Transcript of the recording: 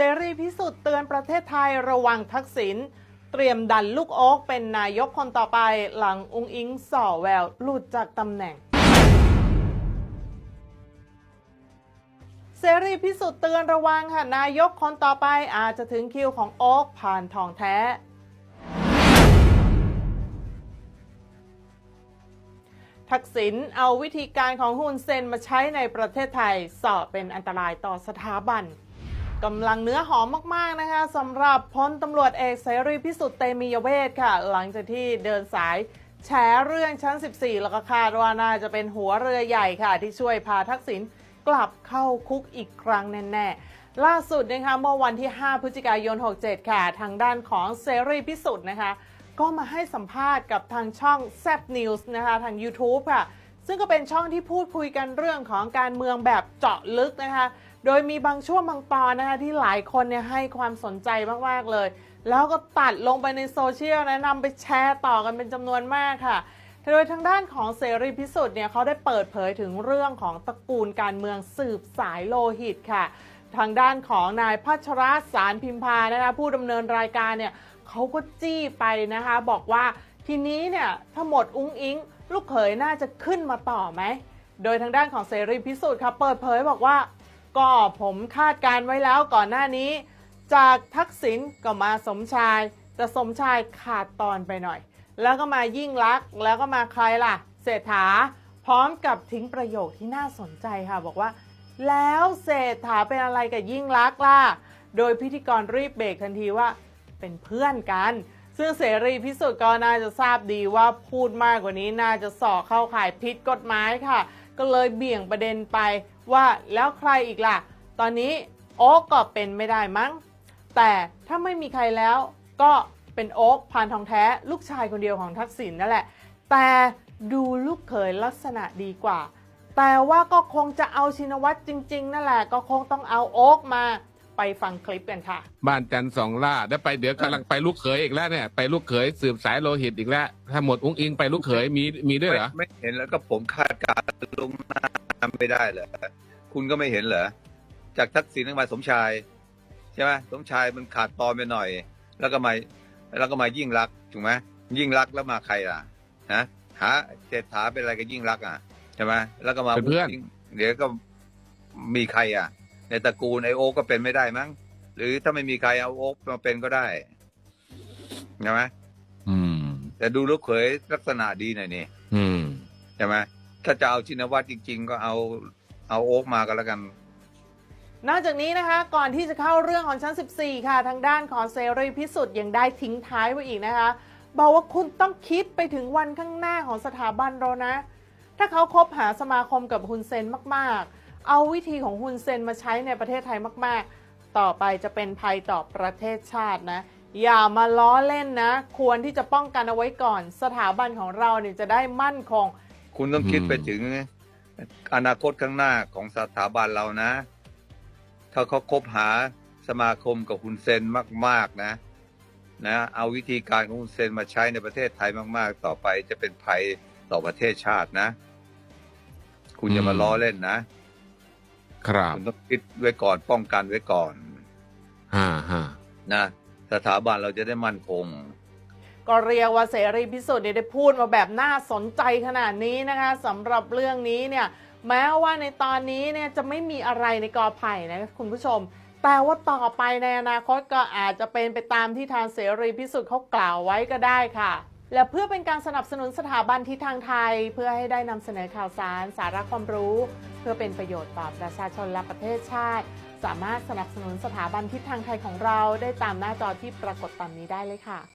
เสรีพิสุทธิ์เตือนประเทศไทยระวังทักษิณเตรียมดันลูกโอ๊กเป็นนายกคนต่อไปหลังอุ้งอิงส่อแววหลุดจากตำแหน่ง เสรีพิสุทธิ์เตือนระวังค่ะ นายกคนต่อไปอาจจะถึงคิวของโอ๊กผ่านทองแท้ทักษิณเอาวิธีการของฮุนเซนมาใช้ในประเทศไทยสอบเป็นอันตรายต่อสถาบัน กำลังเนื้อหอมมากๆนะคะสำหรับพลตำรวจเอกเสรีพิสุทธิ์เตมียเวทค่ะ หลังจากที่เดินสายแฉเรื่องชั้น 14 แล้วก็คาดว่าน่าจะเป็นหัวเรือใหญ่ค่ะ ที่ช่วยพาทักษิณกลับเข้าคุกอีกครั้งแน่ๆ ล่าสุดนะคะเมื่อวันที่ 5 พฤศจิกายน 67 ค่ะ ทางด้านของเสรีพิสุทธิ์นะคะ ก็มาให้สัมภาษณ์กับทางช่อง z ซ p News นะคะ ทาง YouTube ค่ะ ซึ่งก็เป็นช่องที่พูดคุยกันเรื่องของการเมืองแบบเจาะลึกนะคะ โดยมีบางช่วงบางตอนนะคะที่หลายคนเนี่ยให้ความสนใจมากๆเลย แล้วก็ตัดลงไปในโซเชียลนะนำไปแชร์ต่อกันเป็นจำนวนมากค่ะโดยทางด้านของเสรีพิสุทธิ์เนี่ยเขาได้เปิดเผยถึงเรื่องของตระกูลการเมืองสืบสายโลหิตค่ะ ทางด้านของนายพัชรสารพิมพานะคะผู้ดำเนินรายการเนี่ยเขาก็จี้ไปนะคะ บอกว่าทีนี้เนี่ยถ้าหมดอุ้งอิง ลูกเขยน่าจะขึ้นมาต่อไหม โดยทางด้านของเสรีพิสุทธิ์ค่ะเปิดเผยบอกว่า ก็ผมคาดการไว้แล้วก่อนหน้านี้ จากทักษิณก็มาสมชาย แต่สมชายขาดตอนไปหน่อย แล้วก็มายิ่งลักษณ์แล้วก็มาใครล่ะ เศรษฐา พร้อมกับทิ้งประโยคที่น่าสนใจค่ะบอกว่า แล้วเศรษฐาเป็นอะไรกับยิ่งลักษณ์ล่ะ โดยพิธีกรรีบเบรกทันทีว่าเป็นเพื่อนกัน ซึ่งเสรีพิสุทธิ์ก็น่าจะทราบดีว่าพูดมากกว่านี้น่าจะส่อเข้าข่ายผิดกฎหมายค่ะ ก็เลยเบี่ยงประเด็นไป ว่าแล้วใครอีกล่ะ ตอนนี้โอ๊กก็เป็นไม่ได้มั้ง แต่ถ้าไม่มีใครแล้วก็เป็นโอ๊กพานทองแท้ลูกชายคนเดียวของทักษิณนั่นแหละ แต่ดูลูกเขยลักษณะดีกว่า แต่ว่าก็คงจะเอาชินวัตรจริง ๆ นั่นแหละ ก็คงต้องเอาโอ๊กมาไปฟังคลิปกันค่ะ บ้านจันทร์สองล่าได้ไปเดี๋ยวกำลังไปลูกเขยอีกแล้วเนี่ยไปลูกเขยสืบสายโลหิตอีกแล้วถ้าหมดอุ้งอิงไปลูกเขยมีมีด้วยเหรอไม่ไม่เห็นแล้วก็ผมคาดการณ์ลวงหน้า ไม่ได้เหรอคุณก็ไม่เห็นเหรอจากทักษิณมาสมชายใช่ไหมสมชายมันขาดตอนไปหน่อย แล้วก็มาแล้วก็มายิ่งรักษณ์ถูกไหมยิ่งรักษณ์แล้วมาใครล่ะนะหาเศรษฐาเป็นอะไรกับยิ่งรักษณ์อะใช่ไหมแล้วก็มาเป็นเพื่อนยิ่งเดี๋ยวก็มีใครอะ ในตระกูลไอโอคก็เป็นไม่ได้มั้งหรือถ้าไม่มีใครเอาโอ๊กมาเป็นก็ได้ใช่ไหมอืมแต่ดูลูกเขยลักษณะดีหน่อยนี่อืมใช่ไหม ถ้าจะเอาชินวัตรจริง ๆ ก็เอาเอาโอ๊กมาก็แล้วกัน นอกจากนี้นะคะ ก่อนที่จะเข้าเรื่องของชั้น 14 ค่ะ ทางด้านของเซรีพิสุทธิ์ยังได้ทิ้งท้ายไว้อีกนะคะ บอกว่าคุณต้องคิดไปถึงวันข้างหน้าของสถาบันเรานะ ถ้าเขาคบหาสมาคมกับฮุนเซนมากๆ เอาวิธีของฮุนเซนมาใช้ในประเทศไทยมากๆ ต่อไปจะเป็นภัยต่อประเทศชาตินะอย่ามาล้อเล่นนะ ควรที่จะป้องกันเอาไว้ก่อน สถาบันของเราเนี่ยจะได้มั่นคง คุณต้องคิดอืมไปถึงอนาคตข้างหน้าของสถาบันเรานะ ถ้าเขาคบหาสมาคมกับคุณเซนมาก ๆนะ นะ เอาวิธีการของคุณเซนมาใช้ในประเทศไทยมาก ๆ ต่อไปจะเป็นภัยต่อประเทศชาตินะ คุณอย่ามาล้อเล่นนะ ครับคุณต้องคิดไว้ก่อนป้องกันไว้ก่อนฮ่าฮ่านะ สถาบันเราจะได้มั่นคง ก็เรียกว่าเสรีพิสุทธิ์เนี่ยได้พูดมาแบบน่าสนใจขนาดนี้นะคะสำหรับเรื่องนี้เนี่ยแม้ว่าในตอนนี้เนี่ยจะไม่มีอะไรในกอไผ่นะคุณผู้ชม แต่ว่าต่อไปในอนาคตก็อาจจะเป็นไปตามที่ทางเสรีพิสุทธิ์เขากล่าวไว้ก็ได้ค่ะ และเพื่อเป็นการสนับสนุนสถาบันที่ทางไทย เพื่อให้ได้นำเสนอข่าวสาร สาระความรู้ เพื่อเป็นประโยชน์ต่อประชาชนและประเทศชาติ สามารถสนับสนุนสถาบันทิศทางไทยของเราได้ตามหน้าจอที่ปรากฏตอนนี้ได้เลยค่ะ